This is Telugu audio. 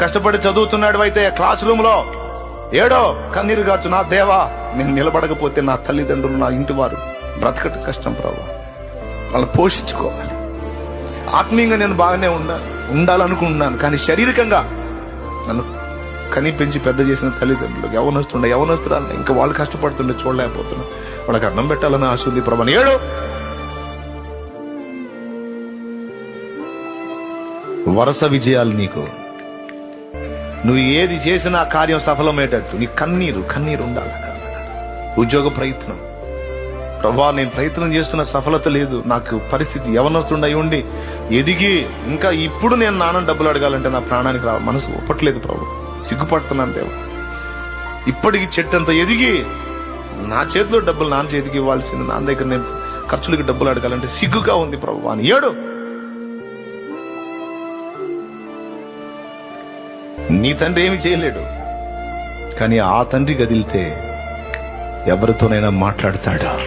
కష్టపడి చదువుతున్నాడు అయితే క్లాస్ రూమ్లో. ఏడో కన్నీరు కాచు నా దేవా నేను నిలబడకపోతే నా తల్లిదండ్రులు నా ఇంటి వారు బ్రతకటం కష్టం ప్రభా. వాళ్ళని పోషించుకోవాలి. ఆత్మీయంగా నేను బాగానే ఉండాలి ఉండాలనుకుంటున్నాను కానీ శారీరకంగా నన్ను కనిపించి పెద్ద చేసిన తల్లిదండ్రులు యవనస్తుండే యవనస్తురాలు ఇంకా వాళ్ళు కష్టపడుతుండే చూడలేకపోతున్నా వాళ్ళకి అన్నం పెట్టాలని ఆశ ఉంది ప్రభా. ఏడు వరస విజయాలు నీకు. నువ్వు ఏది చేసినా కార్యం సఫలమయ్యేటట్టు. నీ కన్నీరు కన్నీరు ఉండాలి. ఉద్యోగ ప్రయత్నం. ప్రభా నేను ప్రయత్నం చేస్తున్న సఫలత లేదు. నాకు పరిస్థితి యవనొస్తుండయి ఉండి ఎదిగి ఇంకా ఇప్పుడు నేను నాన్న డబ్బులు అడగాలంటే నా ప్రాణానికి రా మనసు ఒప్పట్లేదు ప్రభు. సిగ్గుపడుతున్నాను దేవ. ఇప్పటికి చెట్టంత ఎదిగి నా చేతిలో డబ్బులు నాన్న చేతికి ఇవ్వాల్సింది నాన్న దగ్గర నేను ఖర్చులకి డబ్బులు అడగాలంటే సిగ్గుగా ఉంది ప్రభు. అని ఏడు. నీ తండ్రి ఏమి చేయలేడు. కానీ ఆ తండ్రి గదిలితే ఎవరితోనైనా మాట్లాడతాడా?